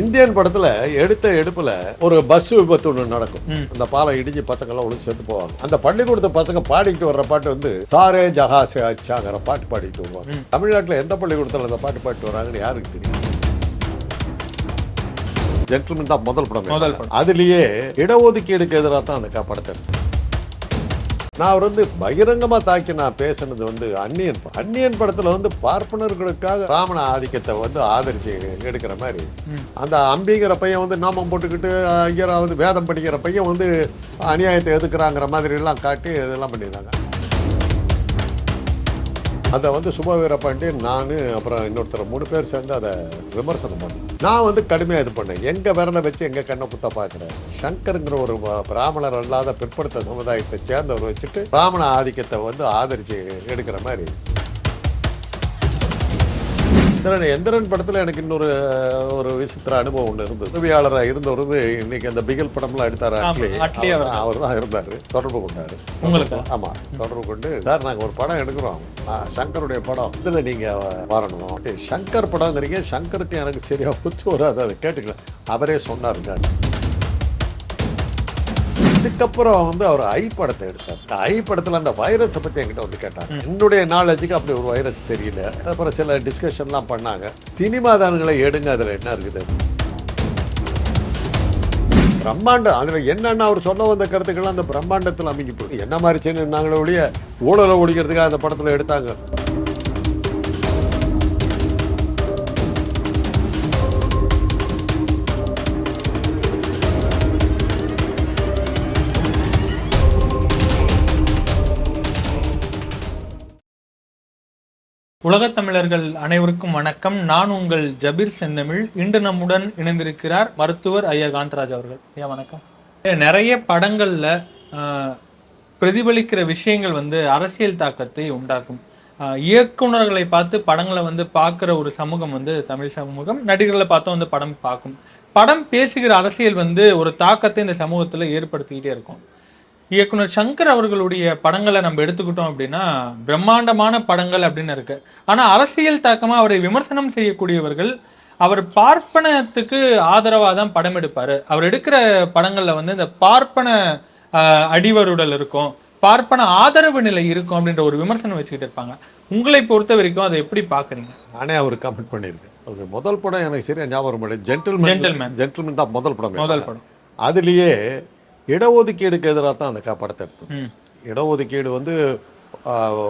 Indian படத்துல எடுத்த எடுப்புல ஒரு பஸ் விபத்து ஒன்று நடக்கும். அந்த பாலம் இடிஞ்சு பசங்க எல்லாம் ஒழுங்கு செத்து போவாங்க அந்த பள்ளிக்கூடத்து பசங்க பாடிக்கிட்டு வர்ற பாட்டு வந்து சாரே ஜஹாசே அச்சாங்கிற பாட்டு பாடிட்டு வருவாங்க. தமிழ்நாட்டுல எந்த பள்ளிக்கூடத்துல அந்த பாட்டு பாடிட்டு வராங்கன்னு யாருக்கு தெரியும் ஜென்டில்மேன் தான் முதல் படம் முதல் படம். அதுலயே இடஒதுக்கீடுக்கு எதிராக தான் அந்த படத்தை. நான் வந்து பகிரங்கமா தாக்கி நான் பேசுனது வந்து அந்நியன். அந்நியன் படத்துல வந்து பார்ப்பனர்களுக்காக ராமண ஆதிக்கத்தை வந்து ஆதரிச்சு எடுக்கிற மாதிரி. அந்த அம்பிங்கிற பையன் வந்து நாமம் போட்டுக்கிட்டு ஐயராவது வேதம் படிக்கிற பையன் வந்து அநியாயத்தை எதுக்குறாங்கிற மாதிரி எல்லாம் காட்டி இதெல்லாம் பண்ணியிருந்தாங்க அதை வந்து சுபவீர பாண்டியன் நான் அப்புறம் இன்னொருத்தர் மூணு பேர் சேர்ந்து அதை விமர்சனம் பண்ணோம் நான் வந்து கடுமையாக இது பண்ணேன். எங்கள் விரலை வச்சு எங்கள் கண்ணை குத்த பார்க்குறேன். சங்கருங்கிற ஒரு பிராமணர் அல்லாத பிற்படுத்த சமுதாயத்தை சேர்ந்தவர் வச்சுட்டு பிராமண ஆதிக்கத்தை வந்து ஆதரிச்சு எடுக்கிற மாதிரி. எந்திரன் எந்திரன் படத்துல எனக்கு இன்னொரு ஒரு விசித்திர அனுபவம் ஒன்று இருந்தது. உதவியாளராக இருந்தவர் இன்னைக்கு அந்த பிகில் படம்லாம் எடுத்தார் அட்லி? அவர் தான் இருந்தார். தொடர்பு கொண்டாரு. உங்களுக்கு? ஆமா தொடர்பு கொண்டு. சார் நாங்க ஒரு படம் எடுக்கிறோம். சங்கருடைய படம். இதுல நீங்க வரணும். சங்கர் படங்கிறீங்க சங்கருக்கு எனக்கு சரியா ஒத்து வராது. அதை கேட்டுக்கலாம் அவரே சொன்னாருங்க இதுக்கப்புறம் வந்து அவர் ஐ படத்தை எடுத்தார். இந்த ஐ படத்துல அந்த வைரஸை பத்தி என்கிட்ட வந்து கேட்டாங்க என்னுடைய நாலேஜுக்கு அப்படி ஒரு வைரஸ் தெரியல. அப்புறம் சில டிஸ்கஷன்லாம் பண்ணாங்க. சினிமா தான்களை எடுங்க அதுல என்ன இருக்குது? பிரம்மாண்டம். அதுல என்னென்ன அவர் சொல்ல வந்த கருத்துக்கள்லாம் அந்த பிரம்மாண்டத்தில் அமைக்கி போகுது என்ன மாதிரி செய்யணும் நாங்களே ஒழிய ஊழலை ஒழிக்கிறதுக்காக அந்த படத்துல எடுத்தாங்க. உலகத் தமிழர்கள் அனைவருக்கும் வணக்கம். நான் உங்கள் ஜபீர் செந்தமிழ். இன்று நம்முடன் இணைந்திருக்கிறார் மருத்துவர் ஐயா காந்தராஜ் அவர்கள். ஐயா வணக்கம். நிறைய படங்களில் பிரதிபலிக்கிற விஷயங்கள் வந்து அரசியல் தாக்கத்தை உண்டாக்கும். இயக்குநர்களை இயக்குனர்களை பார்த்து படங்களை வந்து பார்க்குற ஒரு சமூகம் வந்து தமிழ் சமூகம். நடிகர்களை பார்த்தும் வந்து படம் பார்க்கும். படம் பேசுகிற அரசியல் வந்து ஒரு தாக்கத்தை இந்த சமூகத்தில் ஏற்படுத்திக்கிட்டே இருக்கும். இயக்குனர் சங்கர் அவர்களுடைய படங்களை நம்ம எடுத்துக்கிட்டோம் அப்படின்னா பிரம்மாண்டமான படங்கள் அப்படின்னு இருக்கு. ஆனா அரசியல் தாக்கமா அவரை விமர்சனம் செய்யக்கூடியவர்கள் அவர் பார்ப்பனத்துக்கு ஆதரவா தான் படம் எடுப்பாரு. அவர் எடுக்கிற படங்கள்ல வந்து இந்த பார்ப்பன அடிவருடல் இருக்கும் பார்ப்பன ஆதரவு நிலை இருக்கும் அப்படின்ற ஒரு விமர்சனம் வச்சுக்கிட்டு இருப்பாங்க. உங்களை பொறுத்த வரைக்கும் அதை எப்படி பாக்குறீங்க? நானே அவர் கமெண்ட் பண்ணியிருக்கேன். அது முதல் படம் எனக்கு சரியா ஞாபகம் இல்லை ஜென்டில்மேன். ஜென்டில்மேன் தான் முதல் படம். முதல் படம். அதுலயே இடஒதுக்கீடுக்கு எதிராக தான் அந்த படத்தை எடுத்தோம் ம். இடஒதுக்கீடு வந்து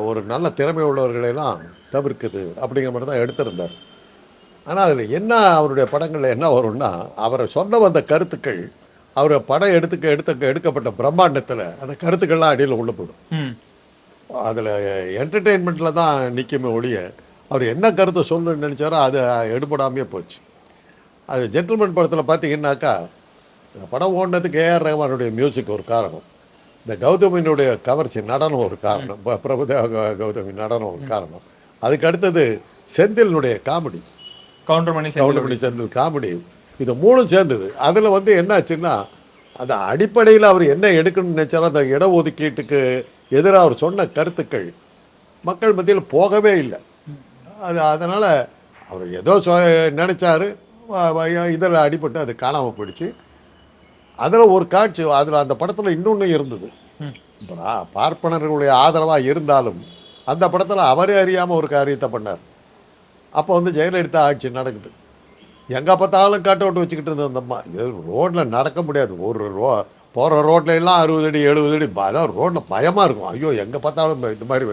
ஒரு நல்ல திறமை உள்ளவர்களெல்லாம் தவிர்க்குது அப்படிங்கிற மாதிரி தான் எடுத்திருந்தார். ஆனால் அதில் என்ன அவருடைய படங்களில் என்ன வரும்னா அவரை சொன்ன வந்த கருத்துக்கள் அவர் படம் எடுத்துக்க எடுத்த எடுக்கப்பட்ட பிரம்மாண்டத்தில் அந்த கருத்துக்கள்லாம் அடியில் உள்ள போயிடும். ம். அதில் என்டர்டெயின்மெண்ட்டில் தான் நிற்குமே ஒழிய அவர் என்ன கருத்தை சொல்லணும்னு நினச்சாரோ அது எடுபடாமையே போச்சு. அது ஜென்டில்மேன் படத்தில் பார்த்தீங்கன்னாக்கா இந்த படம் ஓடினதுக்கு ஏஆர் ரஹ்மானுடைய மியூசிக் ஒரு காரணம். இந்த கௌதமியினுடைய கவர்ச்சி நடனம் ஒரு காரணம். பிரபுதேவ கௌதமி நடனம் ஒரு காரணம். அதுக்கு அடுத்தது செந்திலினுடைய காமெடி. கவுண்டர் பண்ணி செஞ்சு கவுண்டமணி செந்தில் காமெடி. இது மூணும் சேர்ந்தது. அதில் வந்து என்னாச்சுன்னா அந்த அடிப்படையில் அவர் என்ன எடுக்கணும்னு நினைச்சாரோ அந்த இடஒதுக்கீட்டுக்கு எதிராக அவர் சொன்ன கருத்துக்கள் மக்கள் மத்தியில் போகவே இல்லை. அது அதனால் அவர் ஏதோ சொ நினச்சாரு. இதில் அடிபட்டு அது காணாமல் போயிடுச்சு. அதில் ஒரு காட்சி அதில் அந்த படத்தில் இன்னொன்று இருந்தது. ம். பா- பார்ப்பனர்களுடைய ஆதரவாக இருந்தாலும் அந்த படத்தில் அவரே அறியாமல் ஒரு காரியத்தை பண்ணார். அப்போ வந்து ஜெயலலிதா ஆட்சி நடக்குது. எங்கே பார்த்தாலும் கட் அவுட் வச்சுக்கிட்டு இருந்த அந்த அம்மா. இது ரோட்டில் நடக்க முடியாது. ஒரு ரோ போகிற ரோட்ல எல்லாம் அறுபது அடி எழுபது அடி அதான் ரோட்டில் பயமாக இருக்கும். ஐயோ எங்கே பார்த்தாலும் இந்த மாதிரி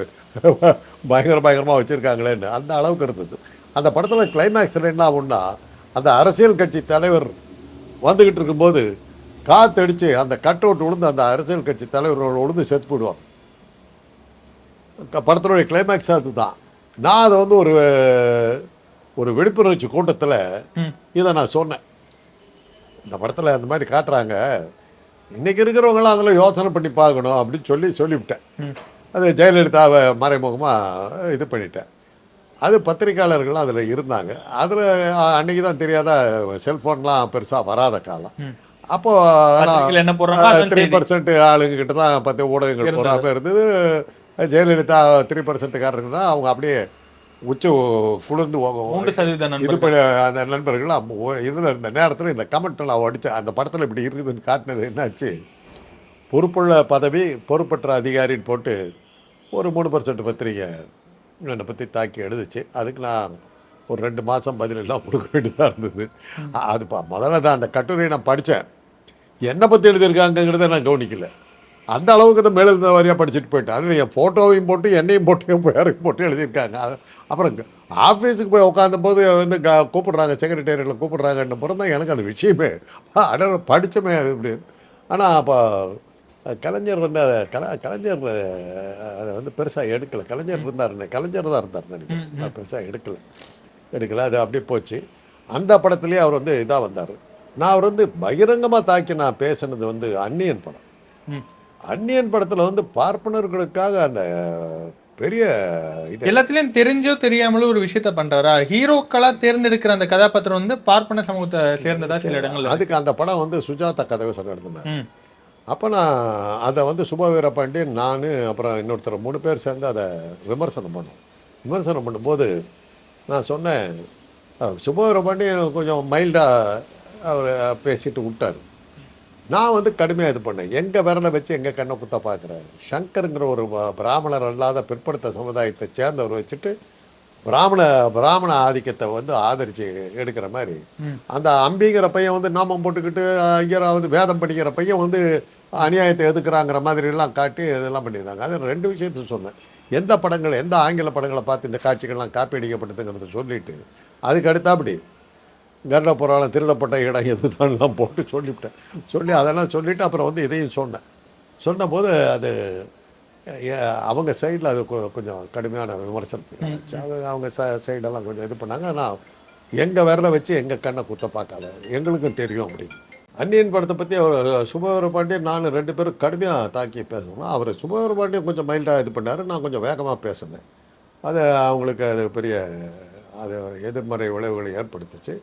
பயங்கர பயங்கரமாக வச்சுருக்காங்களேன்னு அந்த அளவுக்கு இருந்தது. அந்த படத்தில் கிளைமேக்ஸில் என்ன ஆகும்னா அந்த அரசியல் கட்சி தலைவர் வந்துக்கிட்டு இருக்கும்போது காத்தடிச்சு அந்த கட் அவுட் விழுந்து அந்த அரசியல் கட்சி தலைவர் விழுந்து செத்து போடுவான் படத்தினுடைய கிளைமேக்ஸ் அதுதான். நான் அதை வந்து ஒரு ஒரு விழிப்புணர்ச்சி கூட்டத்தில் இதை நான் சொன்னேன். இந்த படத்தில் அந்த மாதிரி காட்டுறாங்க. இன்னைக்கு இருக்கிறவங்களாம் அதில் யோசனை பண்ணி பார்க்கணும் அப்படின்னு சொல்லி சொல்லிவிட்டேன். அது ஜெயலலிதாவை மறைமுகமாக இது பண்ணிட்டேன். அது பத்திரிக்கையாளர்கள் அதில் இருந்தாங்க. அதில் அன்னைக்கு தான் தெரியாத செல்ஃபோன்லாம் பெருசாக வராத காலம். அப்போ என்ன போடுறாங்களோ அதான் த்ரீ. பர்சன்ட் ஆளுங்க கிட்ட தான் பத்து ஊடகங்கள். போகாமல் இருந்தது ஜெயலலிதா த்ரீ பர்சன்ட்டுக்காரங்க தான் அவங்க அப்படியே உச்ச குளிர்ந்து மூன்று இது அந்த நண்பர்கள் இதுல இருந்த நேரத்தில் இந்த கமெண்ட் நான் அடித்தேன் அந்த படத்தில் இப்படி இருக்குதுன்னு காட்டினது என்னாச்சு பொறுப்புள்ள பதவி பொறுப்பற்ற அதிகாரின்னு போட்டு ஒரு மூணு பர்சன்ட் பத்திரிகை என்னை பற்றி தாக்கி எழுதுச்சு அதுக்கு நான் ஒரு ரெண்டு மாதம் பதிலெல்லாம் கொடுக்க வேண்டியதாக இருந்தது. அது முதல்ல தான் அந்த கட்டுரையை நான் படித்தேன். என்னை பற்றி எழுதியிருக்காங்கங்கிறத நான் கவனிக்கல. அந்த அளவுக்கு தான் மேலே இருந்த வாரியாக படிச்சுட்டு போயிட்டேன். அதில் என் ஃபோட்டோவையும் போட்டு என்னையும் போட்டு பேரையும் போட்டு எழுதியிருக்காங்க. அப்புறம் ஆஃபீஸுக்கு போய் உட்காந்தபோது வந்து க கூப்பிடுறாங்க செக்ரட்டேரியட்டில் கூப்பிடுறாங்கன்னு பிறகு தான் எனக்கு அந்த விஷயமே அட படித்தமே அது இப்படி ஆனால் அப்போ கலைஞர் வந்து அதை கல கலைஞர் அதை வந்து பெருசாக எடுக்கலை. கலைஞர் இருந்தார் கலைஞர் தான் இருந்தார் நினைக்கிறேன். பெருசாக எடுக்கலை. எடுக்கலை அது அப்படியே போச்சு. அந்த படத்துலேயே அவர் வந்து இதாக வந்தார். நான் அவர் வந்து பகிரங்கமாக தாக்கி நான் பேசுனது வந்து அந்நியன் படம். ம். அந்நியன் படத்தில் வந்து பார்ப்பனர்களுக்காக அந்த பெரிய எல்லாத்துலயும் தெரிஞ்சோ தெரியாமலோ ஒரு விஷயத்த பண்றாரா? ஹீரோக்களா தேர்ந்தெடுக்கிற அந்த கதாபாத்திரம் வந்து பார்ப்பன சமூகத்தை சேர்ந்ததா சில இடங்கள்ல இருக்கு. அதுக்கு அந்த படம் வந்து சுஜாதா கதவை நடத்தினேன் அப்போ நான் அதை வந்து சுப வீரபாண்டியன் நான் அப்புறம் இன்னொருத்தர் மூணு பேர் சேர்ந்து அதை விமர்சனம் பண்ணோம். விமர்சனம் பண்ணும்போது நான் சொன்னேன். சுப வீரபாண்டியன் கொஞ்சம் மைல்டாக அவர் பேசிட்டு விட்டார். நான் வந்து கடுமையாக இது பண்ணேன். எங்கள் விரலை வச்சு எங்கள் கண்ணை குத்த பார்க்குறேன் சங்கருங்கிற ஒரு பிராமணர் அல்லாத பிற்படுத்த சமுதாயத்தை சேர்ந்தவர் வச்சுட்டு பிராமண பிராமண ஆதிக்கத்தை வந்து ஆதரித்து எடுக்கிற மாதிரி. அந்த அம்பிங்கிற பையன் வந்து நாமம் போட்டுக்கிட்டு ஐயரா வந்து வேதம் படிக்கிற பையன் வந்து அநியாயத்தை எதுக்குறாங்கிற மாதிரி எல்லாம் காட்டி இதெல்லாம் பண்ணியிருந்தாங்க. அது ரெண்டு விஷயத்த சொன்னேன். எந்த படங்கள் எந்த ஆங்கில படங்களை பார்த்து இந்த காட்சிகள்லாம் காப்பி அடிக்கப்பட்டதுங்கிறத சொல்லிட்டு அதுக்கு அடுத்தாப்படி புறாலம் திருடப்பட்ட இடம் எதுதான்லாம் போட்டு சொல்லிவிட்டேன். சொல்லி அதெல்லாம் சொல்லிவிட்டு அப்புறம் வந்து இதையும் சொன்னேன். சொன்னபோது அது அவங்க சைடில் அது கொஞ்சம் கடுமையான. அது அவங்க ச சைடெல்லாம் கொஞ்சம் இது பண்ணாங்க. ஆனால் எங்கள் விரலை வச்சு எங்கள் கண்ணை குத்த பார்க்காத எங்களுக்கும் தெரியும் அப்படின்னு அந்நியன் படத்தை பற்றி அவர் சுபவர பாண்டியன் நான் ரெண்டு பேரும் கடுமையாக தாக்கி பேசணும் அவர் சுபவர பாண்டியன் கொஞ்சம் மைல்டாக இது பண்ணார். நான் கொஞ்சம் வேகமாக பேசினேன். அது அவங்களுக்கு அது பெரிய அது எதிர்மறை விளைவுகளை ஏற்படுத்துச்சு.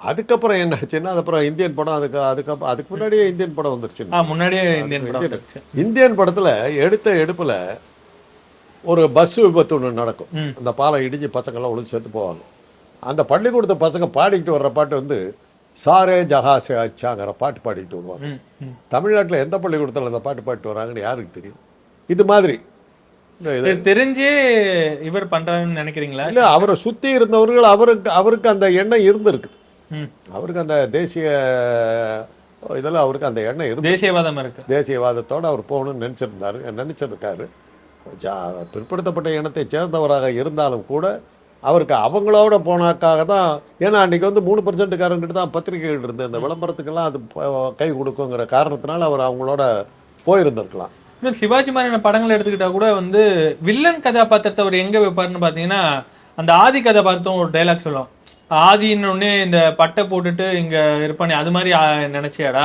அதுக்கப்புறம் என்னாச்சுன்னா அதுக்கப்புறம் இந்தியன் படம் அதுக்கு அதுக்கப்புறம் அதுக்கு முன்னாடியே இந்தியன் படம் வந்துருச்சு. முன்னாடியே இந்தியன் படம் இந்தியன் படத்தில் எடுத்த எடுப்பில் ஒரு பஸ் விபத்து ஒன்று நடக்கும். அந்த பாலம் இடிஞ்சு பசங்கள்லாம் ஒழுங்கு சேர்த்து போவாங்க. அந்த பள்ளிக்கூடத்து பசங்க பாடிக்கிட்டு வர்ற பாட்டு வந்து சாரே ஜஹாசே அச்சாங்கிற பாட்டு பாடிக்கிட்டு வருவாங்க. தமிழ்நாட்டில் எந்த பள்ளிக்கூடத்தில் அந்த பாட்டு பாடிட்டு வராங்கன்னு யாருக்கு தெரியும்? இது மாதிரி. தெரிஞ்சே இவர் பண்றாருன்னு நினைக்கிறீங்களா? இல்லை அவரை சுற்றி இருந்தவர்கள் அவருக்கு அவருக்கு அந்த எண்ணம் இருந்திருக்குது. ம். அவருக்கு அந்த தேசிய இதெல்லாம் அவருக்கு அந்த எண்ணம் இருந்து தேசியவாதம் இருக்கு. தேசியவாதத்தோடு அவர் போகணும்னு நினச்சிருந்தாரு நினச்சிருக்காரு. பிற்படுத்தப்பட்ட இனத்தை சேர்ந்தவராக இருந்தாலும் கூட அவருக்கு அவங்களோட போனாக்காக தான் ஏன்னா அன்றைக்கி வந்து மூணு பர்சன்ட்டுக்காரங்கிட்ட தான் பத்திரிகைகள் இருந்து அந்த விளம்பரத்துக்கெல்லாம் அது கை கொடுக்குங்கிற காரணத்தினால அவர் அவங்களோட போயிருந்திருக்கலாம். இன்னும் சிவாஜி மாதிரியான படங்கள் எடுத்துக்கிட்டா கூட வந்து வில்லன் கதாபாத்திரத்தை அவர் எங்க வைப்பாருன்னு பாத்தீங்கன்னா அந்த ஆதி கதாபாத்திரம் ஒரு டைலாக் சொல்லுவோம் ஆதின்னு உடனே இந்த பட்டை போட்டுட்டு இங்க இருப்பானே அது மாதிரி நினைச்சியாடா?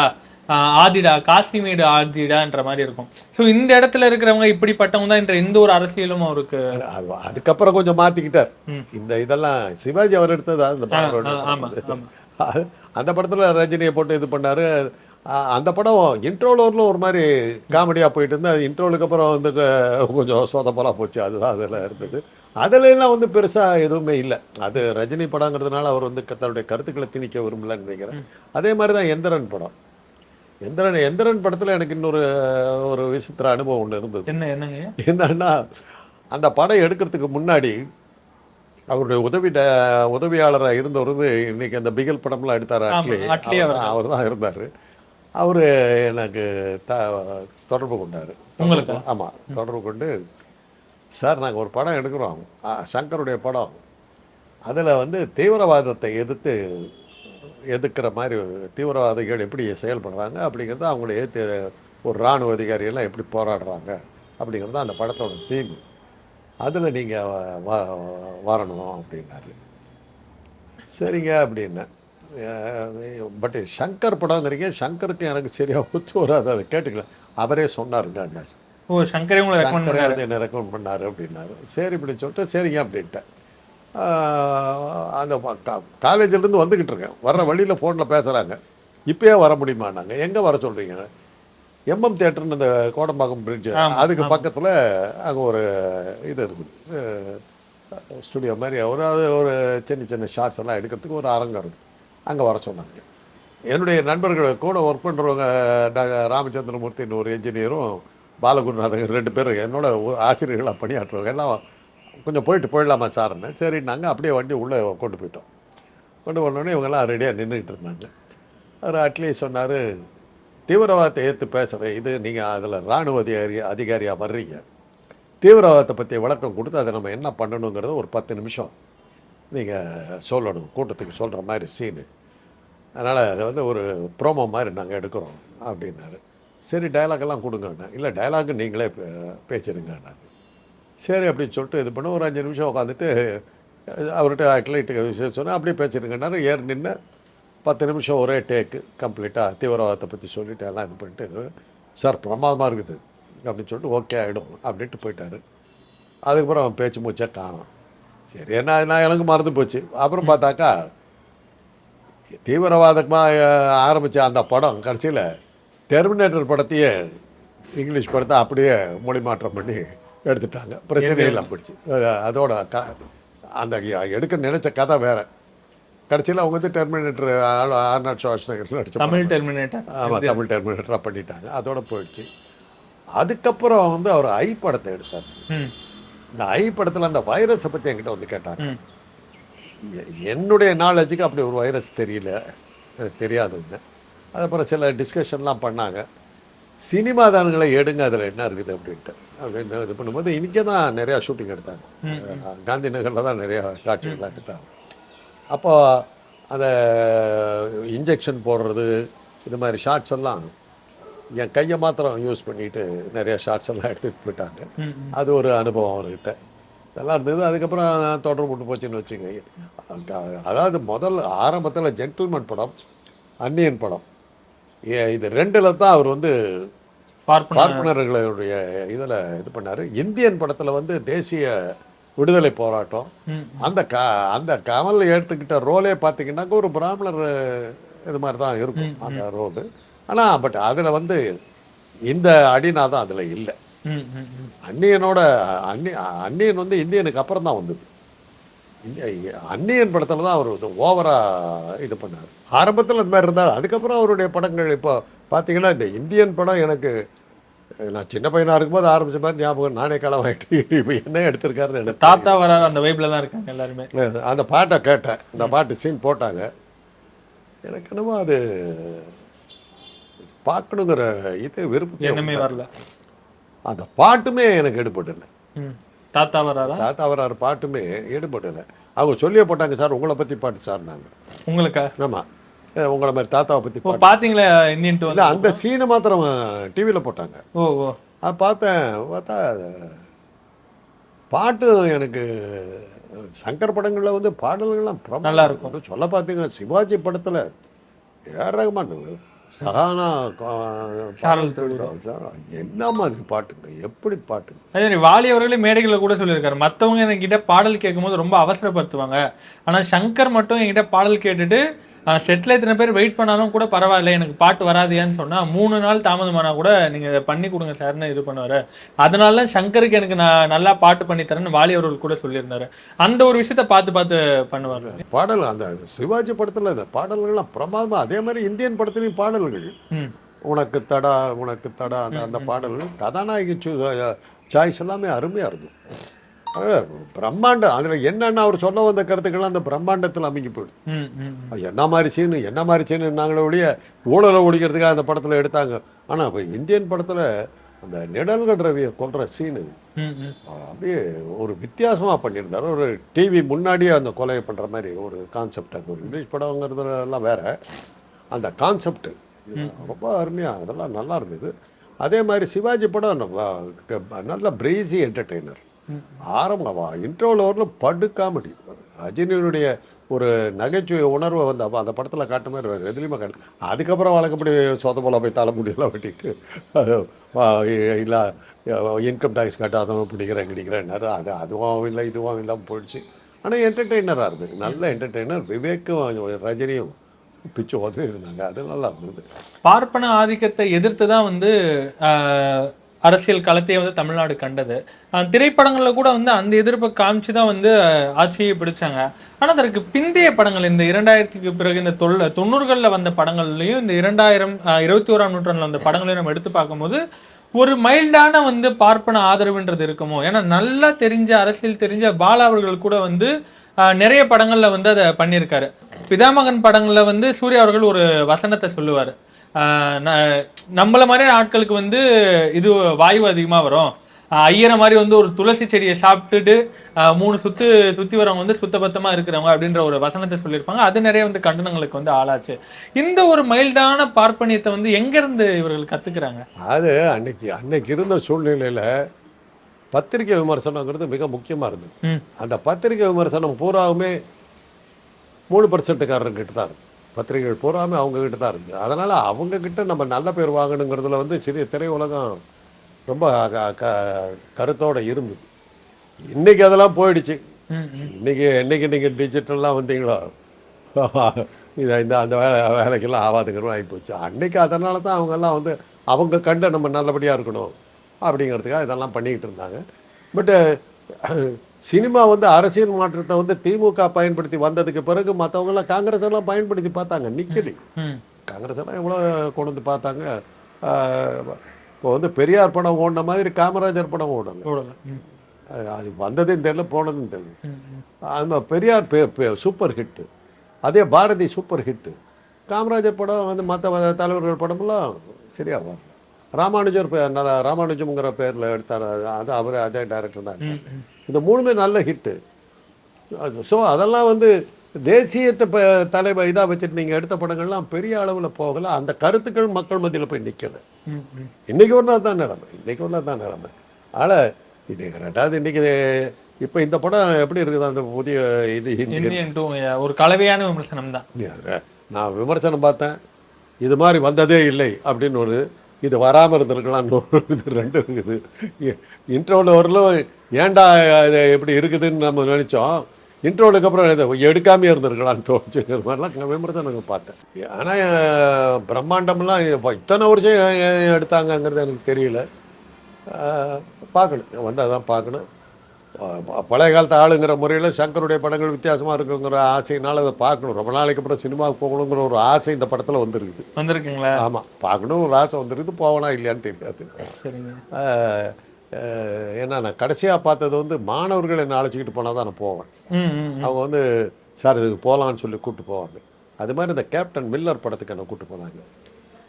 ஆதிடா காசிமேடு ஆதிடான்ற மாதிரி இருக்கும். ஸோ இந்த இடத்துல இருக்கிறவங்க இப்படிப்பட்டவங்க தான் என்ற எந்த ஒரு அரசியலும் அவருக்கு அது அதுக்கப்புறம் கொஞ்சம் மாற்றிக்கிட்டார் ம். இந்த இதெல்லாம் சிவாஜி அவர் எடுத்தது? அந்த அந்த படத்தில் ரஜினியை போட்டு இது பண்ணாரு. அந்த படம் இன்ட்ரோலூரில் ஒரு மாதிரி காமெடியாக போயிட்டு இருந்து அது இன்ட்ரோலுக்கு அப்புறம் வந்து கொஞ்சம் சோதப்பலாக போச்சு. அதுதான் அதில் இருந்தது. அதுல எல்லாம் வந்து பெருசாக எதுவுமே இல்லை. அது ரஜினி படங்கிறதுனால அவர் வந்து தன்னுடைய கருத்துக்களை திணிக்க விரும்பலன்னு நினைக்கிறேன். அதே மாதிரி தான் எந்திரன் படம். எந்திரன் எந்திரன் படத்தில் எனக்கு இன்னொரு ஒரு விசித்திர அனுபவம் ஒன்று இருந்தது. என்ன என்னங்க? என்னன்னா அந்த படம் எடுக்கிறதுக்கு முன்னாடி அவருடைய உதவி உதவியாளராக இருந்தவர் இன்னைக்கு அந்த பிகில் படம்லாம் எடுத்தார் அட்லி? அவர் தான் இருந்தார். அவர் எனக்கு த தொடர்பு கொண்டார். உங்களுக்கு? ஆமாம் தொடர்பு கொண்டு சார் நாங்கள் ஒரு படம் எடுக்கிறோம். சங்கருடைய படம். அதில் வந்து தீவிரவாதத்தை எதிர்த்து எதிர்க்கிற மாதிரி தீவிரவாதிகள் எப்படி செயல்படுறாங்க அப்படிங்கிறத அவங்கள ஏற்று ஒரு இராணுவ அதிகாரியெல்லாம் எப்படி போராடுறாங்க அப்படிங்கிறது தான் அந்த படத்தோட தீம் அதில் நீங்கள் வரணும் அப்படின்னாரு. சரிங்க அப்படின்னேன் பட் சங்கர் படங்கிறீங்க சங்கருக்கு எனக்கு சரியாக ஒத்து வராது அதை கேட்டுக்கல. அவரே சொன்னாருங்க ஓ சங்கரே உங்களை சங்கரே வந்து என்ன ரெக்கமெண்ட் பண்ணாரு அப்படின்னாரு. சரி இப்படி சொல்லிட்டு சரிங்க அப்படின்ட்டேன். அந்த காலேஜிலேருந்து வந்துக்கிட்டு இருக்கேன். வர்ற வழியில் ஃபோனில் பேசுகிறாங்க இப்பயே வர முடியுமா நாங்கள் எங்கே வர சொல்கிறீங்க எம்எம் தேட்டர்னு இந்த கோடம்பாக்கம் பிரிட்ஜ் அதுக்கு. பக்கத்தில் அங்கே ஒரு இது இருக்குது. ஸ்டுடியோ மாதிரி. ஒரு ஒரு சின்ன சின்ன ஷார்ட்ஸ் எல்லாம் எடுக்கிறதுக்கு ஒரு அரங்கம் இருக்குது அங்கே வர சொன்னாங்க. என்னுடைய நண்பர்கள் கூட ஒர்க் பண்ணுறவங்க ராமச்சந்திரமூர்த்தின்னு ஒரு என்ஜினியரும் பாலகுருநாதன் ரெண்டு பேரும் என்னோட ஆசிரியர்களாக பணியாற்றுறவங்க எல்லாம் கொஞ்சம் போயிட்டு போயிடலாமா சார்னு சரி நாங்கள் அப்படியே வண்டி உள்ளே கொண்டு போயிட்டோம். கொண்டு போனோடனே இவங்கெல்லாம் ரெடியாக நின்றுக்கிட்டு இருந்தாங்க. அவர் அட்லீஸ்ட் சொன்னார் தீவிரவாதத்தை ஏற்று பேசுகிறேன் இது நீங்கள் அதில் இராணுவ அதிகாரி அதிகாரியாக வர்றீங்க. தீவிரவாதத்தை பற்றி விளக்கம் கொடுத்து அதை நம்ம என்ன பண்ணணுங்கிறத ஒரு பத்து நிமிஷம். நீங்கள் சொல்லணும் கூட்டத்துக்கு சொல்கிற மாதிரி சீனு அதனால் அதை வந்து ஒரு ப்ரோமோ மாதிரி நாங்கள் எடுக்கிறோம் அப்படின்னாரு. சரி டைலாக் எல்லாம் கொடுங்கண்ணா இல்லை டைலாக் நீங்களே பே- சரி அப்படின்னு சொல்லிட்டு இது பண்ண ஒரு அஞ்சு நிமிஷம் உட்காந்துட்டு அவர்கிட்ட அட்லைட்டு விஷயம் சொன்னால் அப்படியே பேசிடுங்கன்னாரு ஏறி நின்று பத்து நிமிஷம் ஒரே டேக்கு கம்ப்ளீட்டாக தீவிரவாதத்தை பற்றி சொல்லிட்டு எல்லாம் இது பண்ணிட்டு இது, சார் பிரமாதமாக இருக்குது அப்படின்னு சொல்லிட்டு ஓகே ஆகிடும் அப்படின்ட்டு போயிட்டாரு. அதுக்கப்புறம் அவன் பேச்சு மூச்சா காணும். சரி என்ன நான் எனக்கு மறந்து போச்சு. அப்புறம் பார்த்தாக்கா தீவிரவாதமாக ஆரம்பித்த அந்த படம் கடைசியில் டெர்மினேட்டர் படத்தையே இங்கிலீஷ் படத்தை அப்படியே மொழிமாற்றம் பண்ணி எடுத்துட்டாங்க. பிரச்சனை இல்லாம போயிடுச்சு. அது- அதோட க அந்த எடுக்க நினைச்ச கதை வேற. கடைசியில் அவங்க வந்து டெர்மினேட்டர் ஆர்நாட் ஷாஸ்நகர் நடிச்ச தமிழ் டெர்மினேட்டர் ஆமாம் தமிழ் டெர்மினேட்டராக பண்ணிட்டாங்க. அதோட போயிடுச்சு. அதுக்கப்புறம் வந்து அவர் ஐ படத்தை எடுத்தார். இந்த ஐ படத்தில் அந்த வைரஸை பற்றி என்கிட்ட வந்து கேட்டாங்க. என்னுடைய நாலேஜுக்கு அப்படி ஒரு வைரஸ் தெரியல. எனக்கு தெரியாதுங்க அதுக்கப்புறம் சில டிஸ்கஷன்லாம் பண்ணாங்க. சினிமா தானுங்களை எடுங்க அதில் என்ன இருக்குது அப்படின்ட்டு. அப்படின்னு இது பண்ணும்போது இன்றைக்கே தான் நிறையா ஷூட்டிங் எடுத்தாங்க. காந்தி நகரில் தான் நிறையா காட்சிகள்லாம் எடுத்தாங்க. அப்போ அந்த இன்ஜெக்ஷன் போடுறது இது மாதிரி ஷார்ட்ஸ் எல்லாம் என் கையை மாத்திரம் யூஸ் பண்ணிட்டு நிறைய ஷார்ட்ஸ் எல்லாம் எடுத்துகிட்டு போயிட்டாங்க. அது ஒரு அனுபவம் அவர்கிட்ட. இதெல்லாம் இருந்தது அதுக்கப்புறம் தொடர்பு விட்டு போச்சுன்னு வச்சுங்க அதாவது முதல் ஆரம்பத்தில் ஜென்டில்மேன் படம் அந்நியன் படம். இது ரெண்டில் தான் அவர் வந்து பார்ப்பன பார்ப்பனர்களுடைய இதில் இது பண்ணார். இந்தியன் படத்தில் வந்து தேசிய விடுதலை போராட்டம். அந்த க அந்த கமல் எடுத்துக்கிட்ட ரோலே பார்த்தீங்கன்னாக்க ஒரு பிராமணர் இது மாதிரி தான் இருக்கும் அந்த ரோலு. ஆனால் பட் அதில் வந்து இந்த அடிநாதம் அதில் இல்லை. அந்நியனோட அந்நி அந்நியன் வந்து இந்தியனுக்கு அப்புறம் தான் வந்தது. அந்நியன் படத்தில் தான் அவர் ஓவராக இது பண்ணார். ஆரம்பத்தில் இந்த மாதிரி இருந்தார். அதுக்கப்புறம் அவருடைய படங்கள் இப்போ பார்த்தீங்கன்னா இந்த இந்தியன் படம் எனக்கு நான் சின்ன பையனாக இருக்கும்போது ஆரம்பிச்ச மாதிரி ஞாபகம் நானே களமாயிட்டு இப்போ என்ன எடுத்திருக்காருன்னு எனக்கு தாத்தா வர அந்த வைப்ல தான் இருக்காங்க எல்லாருமே. அந்த பாட்டை கேட்டேன். அந்த பாட்டு சீன் போட்டாங்க. எனக்கு என்னமோ அது பார்க்கணுங்கிற இது விருப்பம் எண்ணமே வரல. அந்த பாட்டுமே எனக்கு எடுபடலை ம். தாத்தா வராரா? தாத்தா வரார் பாட்டுமே ஈடுபடலை. அவங்க சொல்லியே போட்டாங்க சார் உங்களை பற்றி பாட்டு சார் நாங்கள் உங்களுக்கா? ஆமாம் உங்களை மாதிரி தாத்தாவை பற்றி பாத்தீங்களா இந்தியன் டூ இல்லை அந்த சீனை மாத்திரம் டிவியில் போட்டாங்க. ஓ ஓ. அது பார்த்தேன் பார்த்தா பாட்டு எனக்கு சங்கர் படங்களில் வந்து பாடல்கள்லாம். நல்லா இருக்கும். சொல்ல பார்த்தீங்க சிவாஜி படத்தில் ஏர் ரகுமான் சகானா சாரல் என்ன மாதிரி பாட்டுங்க? எப்படி பாட்டுங்க? அதே மாதிரி வாலி அவர்களே மேடைகளில் கூட சொல்லியிருக்காரு. மற்றவங்க என்கிட்ட பாடல் கேட்கும்போது ரொம்ப அவசரப்படுத்துவாங்க. ஆனா சங்கர் மட்டும் என்கிட்ட பாடல் கேட்டுட்டு செட்டில் இத்தனை பேர் வெயிட் பண்ணாலும் கூட பரவாயில்ல. எனக்கு பாட்டு வராதியான்னு சொன்னா மூணு நாள் தாமதமானா கூட நீங்க இதை பண்ணி கொடுங்க சார்னு இது பண்ணுவாரு. அதனால தான் சங்கருக்கு எனக்கு நான் நல்லா பாட்டு பண்ணி தரேன்னு வாலி அவர்கள் கூட சொல்லியிருந்தாரு. அந்த ஒரு விஷயத்த பார்த்து பார்த்து பண்ணுவாரு. பாடல் அந்த சிவாஜி படத்தில் இந்த பாடல்கள்லாம் பிரமாதமாக அதே மாதிரி இந்தியன் படத்துலையும் பாடல்கள். உனக்கு தடா உனக்கு தடா அந்த அந்த பாடல்கள். கதாநாயகி சாய்ஸ் எல்லாமே அருமையாக இருக்கும். பிரம்மாண்டம். அதில் என்னென்ன அவர் சொல்ல வந்த கருத்துக்கள்லாம் அந்த பிரம்மாண்டத்தில் அமைக்கி போயிடுது. என்ன மாதிரி சீனு என்ன மாதிரி சீனு நாங்களே ஒழிய ஊழலை ஒழிக்கிறதுக்காக அந்த படத்தில் எடுத்தாங்க. ஆனால் இப்போ இந்தியன் படத்தில் அந்த நிழல்கள் ரவியை கொல்ற சீனு அப்படியே ஒரு வித்தியாசமாக பண்ணியிருந்தார். ஒரு டிவி முன்னாடியே அந்த கொலையை பண்ணுற மாதிரி ஒரு கான்செப்ட் அது ஒரு இங்கிலீஷ் படங்கிறதுல எல்லாம் வேற. அந்த கான்செப்ட் ரொம்ப அருமையாக அதெல்லாம் நல்லா இருந்தது. அதே மாதிரி சிவாஜி படம் நல்ல பிரேசி என்டர்டெய்னர் ஆரம்பம் இன்ட்ரோவில் வரல படு காமெடி ரஜினியினுடைய ஒரு நகைச்சுவை உணர்வை வந்து அப்போ அந்த படத்தில் காட்ட மாதிரி வேறு எதுலேயுமே காட்டு. அதுக்கப்புறம் வழக்கப்படி சொத போல போய் தலைமுடியெல்லாம் வெட்டிட்டு இல்லை இன்கம் டேக்ஸ் கட்டாதவன் பிடிக்கிறேன் கிடிக்கிறேன்னாரு அது அதுவும் இல்லை இதுவும் இல்லாமல் போயிடுச்சு. ஆனால் என்டர்டெய்னராக இருந்தது. நல்ல என்டர்டெய்னர் விவேக்கும் ரஜினியும் பிச்சு உதவி இருந்தாங்க. அது நல்லா இருந்தது. பார்ப்பன ஆதிக்கத்தை எதிர்த்து தான் வந்து அரசியல் களத்தையே வந்து தமிழ்நாடு கண்டது. திரைப்படங்களில் கூட வந்து அந்த எதிர்ப்பை காமிச்சு தான் வந்து ஆட்சியை பிடிச்சாங்க. ஆனால் அதற்கு பிந்தைய படங்கள் இந்த இரண்டாயிரத்துக்கு பிறகு இந்த தொல்ல தொண்ணூறுகளில் வந்த படங்கள்லையும் இந்த இரண்டாயிரம் இருபத்தி ஓராம் நூற்றாண்டில் வந்த படங்களையும் நம்ம எடுத்து பார்க்கும்போது ஒரு மைல்டான வந்து பார்ப்பன ஆதரவுன்றது இருக்குமோ? ஏன்னா நல்லா தெரிஞ்ச அரசியல் தெரிஞ்ச பாலா அவர்கள் கூட வந்து நிறைய படங்களில் வந்து அதை பண்ணியிருக்காரு. பிதாமகன் படங்களில் வந்து சூர்யா அவர்கள் ஒரு வசனத்தை சொல்லுவார். நம்மள மாதிரியான ஆட்களுக்கு வந்து இது வாயு அதிகமா வரும். ஐயரை மாதிரி வந்து ஒரு துளசி செடியை சாப்பிட்டுட்டு மூணு சுத்து சுத்தி வரவங்க வந்து சுத்தபத்தமா இருக்கிறவங்க அப்படின்ற ஒரு வசனத்தை சொல்லியிருப்பாங்க. அது நிறைய வந்து கண்டனங்களுக்கு வந்து ஆளாச்சு. இந்த ஒரு மைல்டான பார்ப்பனியத்தை வந்து எங்க இருந்து இவர்கள் கத்துக்கிறாங்க? அது அன்னைக்கு அன்னைக்கு இருந்த சூழ்நிலையில் பத்திரிக்கை விமர்சனங்கிறது மிக முக்கியமாக இருந்தது. அந்த பத்திரிக்கை விமர்சனம் பூராவுமே மூணு பர்சன்ட்டுக்காரர்கிட்ட தான் இருக்கு. பத்திரிகைகள் பூராமே அவங்க கிட்ட தான் இருக்குது அதனால் அவங்க கிட்ட நம்ம நல்ல பேர் வாங்கணுங்கிறதுல வந்து சிறிய திரையுலகம் ரொம்ப க- கருத்தோட இருந்தது. இன்னைக்கு அதெல்லாம் போயிடுச்சு. இன்னைக்கு என்னைக்கு நீங்கள் டிஜிட்டல்லாம் வந்தீங்களோ? இது இந்த அந்த வே வேலைக்கெல்லாம் ஆகாதுங்கிற ஆகி போச்சு அன்னைக்கு அதனால தான் அவங்கெல்லாம் வந்து அவங்க கண்ட நம்ம நல்லபடியாக இருக்கணும் அப்படிங்கிறதுக்காக இதெல்லாம் பண்ணிக்கிட்டு இருந்தாங்க. பட்டு சினிமா வந்து அரசியல் மாற்றத்தை வந்து திமுக பயன்படுத்தி வந்ததுக்கு பிறகு மற்றவங்கெல்லாம் காங்கிரஸ் எல்லாம் பயன்படுத்தி பார்த்தாங்க நிக்கலி காங்கிரஸ் எல்லாம் எவ்வளோ கொண்டு வந்து பார்த்தாங்க? இப்போ வந்து பெரியார் படம் ஓடின மாதிரி காமராஜர் படம் ஓடல. அது- வந்ததும் தெரியல போனதும் தெரியல. அந்த பெரியார் சூப்பர் ஹிட்டு. அதே பாரதி சூப்பர் ஹிட்டு. காமராஜர் படம் வந்து மற்ற தலைவர்கள் படமெல்லாம் சரியா வரல. ராமானுஜர் ராமானுஜம்ங்கிற பேரில் எடுத்தார். அது- அவர் அதே டைரக்டர் தான். இந்த மூணுமே நல்ல ஹிட்டு ஸோ அதெல்லாம் வந்து தேசியத்தை இப்போ தலைவர் இதாக வச்சுட்டு நீங்கள் எடுத்த படங்கள்லாம் பெரிய அளவில் போகல. அந்த கருத்துக்கள் மக்கள் மத்தியில் போய் நிற்கல ஒரு நாள் தான் நிலைமை. இன்னைக்கு ஒரு நாள் தான் நிலைமை. அதனால் இன்னைக்கு ரெண்டாவது இன்னைக்கு இப்போ இந்த படம் எப்படி இருக்குது? அந்த புதிய இது ஒரு கலவையான விமர்சனம் தான் நான் விமர்சனம் பார்த்தேன். இது மாதிரி வந்ததே இல்லை அப்படின்னு ஒரு இது வராமல் இருந்திருக்கலாம்னு ஒரு இது ரெண்டு இருக்குது. இன்ட்ரோவில் வரலும் ஏன்டா இது எப்படி இருக்குதுன்னு நம்ம நினச்சோம். இன்ட்ரோலுக்கு அப்புறம் இதை எடுக்காமே இருந்திருக்கலாம்னு தோணுச்சுங்கிற மாதிரிலாம் விமர்சனங்கள் பார்த்தேன். ஆனால் பிரம்மாண்டம்லாம் இப்போ இத்தனை வருஷம் எடுத்தாங்கங்கிறது எனக்கு தெரியல. பார்க்கணும். வந்தால் தான் பார்க்கணும். பழைய காலத்து ஆளுங்கிற முறையில் சங்கருடைய படங்கள் வித்தியாசமாக இருக்குங்கிற ஆசையினால அதை பார்க்கணும். ரொம்ப நாளைக்கு அப்புறம் சினிமாவுக்கு போகணுங்கிற ஒரு ஆசை இந்த படத்தில் வந்துருக்குது. வந்திருக்குங்களா? ஆமாம் பார்க்கணும். ஒரு ஆசை வந்துருக்குது. போகணும் இல்லையான்னு தெரியாது ஏன்னா நான் கடைசியாக பார்த்தது வந்து மாணவர்கள் என்னை அழைச்சிக்கிட்டு போனால் தான் நான் போவேன். அவங்க வந்து சார் இதுக்கு போகலான்னு சொல்லி கூப்பிட்டு போவாங்க. அது மாதிரி இந்த கேப்டன் மில்லர் படத்துக்கு என்னை கூப்பிட்டு போனாங்க.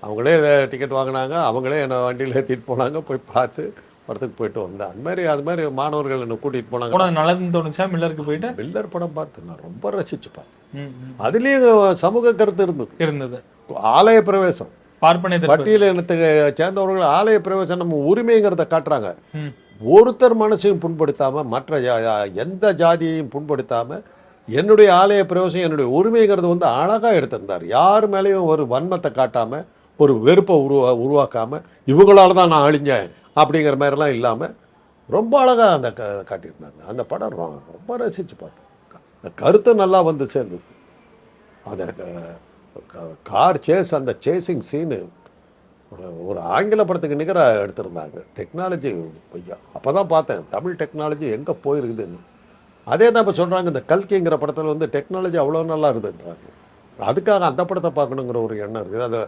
அவங்களே டிக்கெட் வாங்கினாங்க. அவங்களே என்னை வண்டியில் ஏற்றிட்டு போனாங்க. போய் பார்த்து படத்துக்கு போயிட்டு வந்தேன். அது மாதிரி அது மாதிரி மாணவர்கள் என்னை கூட்டிகிட்டு போனாங்க. நல்லதுன்னு தோணுச்சா? மில்லருக்கு போயிட்டு? மில்லர் படம் பார்த்து நான் ரொம்ப ரசிச்சு பார்த்தேன். ம் ம். அதுலேயும் சமூக கருத்து இருந்தது. இருந்தது. ஆலய பிரவேசம். பார்ப்பனை. பட்டியல் இனத்துக்கு சேர்ந்தவர்கள் ஆலய பிரவேசம் நம்ம உரிமைங்கிறத காட்டுறாங்க. ஒருத்தர் மனசையும் புண்படுத்தாம மற்ற எந்த ஜாதியையும் புண்படுத்தாம என்னுடைய ஆலய பிரவேசம் என்னுடைய உரிமைங்கிறது வந்து அழகா எடுத்திருந்தார். யார் மேலேயும் ஒரு வன்மத்தை காட்டாம ஒரு வெறுப்பை உருவா உருவாக்காமல் இவங்களால தான் நான் அழிஞ்சேன் அப்படிங்கிற மாதிரிலாம் இல்லாமல் ரொம்ப அழகாக அந்த க காட்டியிருந்தாங்க. அந்த படம் ரொ- ரொம்ப ரசித்து பார்த்தேன். அந்த கருத்து நல்லா வந்து சேர்ந்தது. அந்த க- கார் சேஸ் அந்த சேசிங் சீனு ஒரு ஒரு ஆங்கில படத்துக்கு நிகராக எடுத்திருந்தாங்க. டெக்னாலஜி அப்போ தான் பார்த்தேன். தமிழ் டெக்னாலஜி எங்கே போயிருக்குதுன்னு. அதே தான் இப்போ சொல்கிறாங்க இந்த கல்கிங்கிற படத்தில் வந்து டெக்னாலஜி அவ்வளோ நல்லா இருக்குதுன்றாங்க. அதுக்காக அந்த படத்தை பார்க்கணுங்கிற ஒரு எண்ணம் இருக்குது. அதை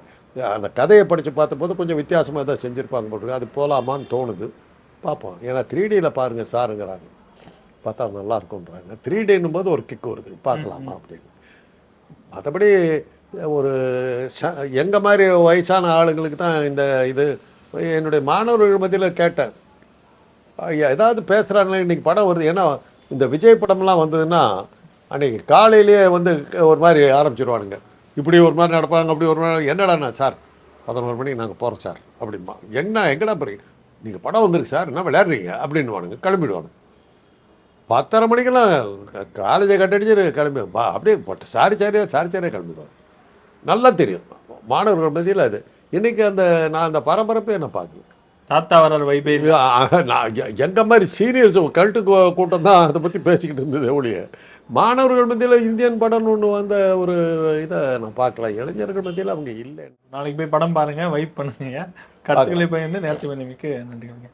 அந்த கதையை படித்து பார்த்தபோது கொஞ்சம் வித்தியாசமாக தான் செஞ்சுருப்பாங்க போட்டுருக்கு அது போகலாமான்னு தோணுது. பார்ப்போம். ஏன்னா த்ரீ டியில் பாருங்கள் சாருங்கிறாங்க. பார்த்தா நல்லா இருக்கும்ன்றாங்க. த்ரீ டின்னும் போது ஒரு கிக் வருது. பார்க்கலாமா அப்படின்னு. மற்றபடி ஒரு ச எங்கள் மாதிரி வயசான ஆளுங்களுக்கு தான் இந்த இது. என்னுடைய மாணவர்கள் மத்தியில் கேட்டேன். ஏதாவது பேசுகிறாங்களே இன்னைக்கு படம் வருது. ஏன்னா இந்த விஜய் படம்லாம் வந்ததுன்னா அன்னைக்கு காலையிலேயே வந்து ஒரு மாதிரி ஆரம்பிச்சிருவானுங்க. இப்படி ஒரு மாதிரி நடப்பாங்க அப்படி ஒரு மாதிரி என்னடாண்ணா சார்? பதினோரு மணிக்கு நாங்கள் போகிறோம் சார் அப்படிம்பா. எங்கண்ணா எங்கடா போகிறீங்க நீங்கள் படம் வந்திருக்கு சார் என்ன விளையாடுறீங்க? அப்படின்னுவானுங்க கிளம்பிடுவானுங்க. பத்தரை மணிக்கெல்லாம் காலேஜை கட்டடிச்சு கிளம்பி பா அப்படியே போட்டு சாரி சாரியாக சாரி சாரியாக கிளம்பிடுவாங்க நல்லா தெரியும். மாணவர்கள் மத்தியில் அது. இன்றைக்கி அந்த நான் அந்த பரபரப்பே நான் பார்க்கல. தாத்தா வர்றார் வைபே. நான் எ- எங்க மாதிரி சீரியஸ் கல்ட்டு கூட்டம் தான் அதை பற்றி பேசிக்கிட்டு இருந்தது ஒழிய. மாணவர்கள் மத்தியில் இந்தியன் படம்னு ஒன்று வந்த ஒரு இதை நான் பார்க்கல. இளைஞர்கள் மத்தியில் அவங்க இல்லை. நாளைக்கு போய் படம் பாருங்க வைப் பண்ணுங்க. கருத்துக்களை பகிர்ந்து நேரத்தை பண்ணிமிக்கு நன்றிங்க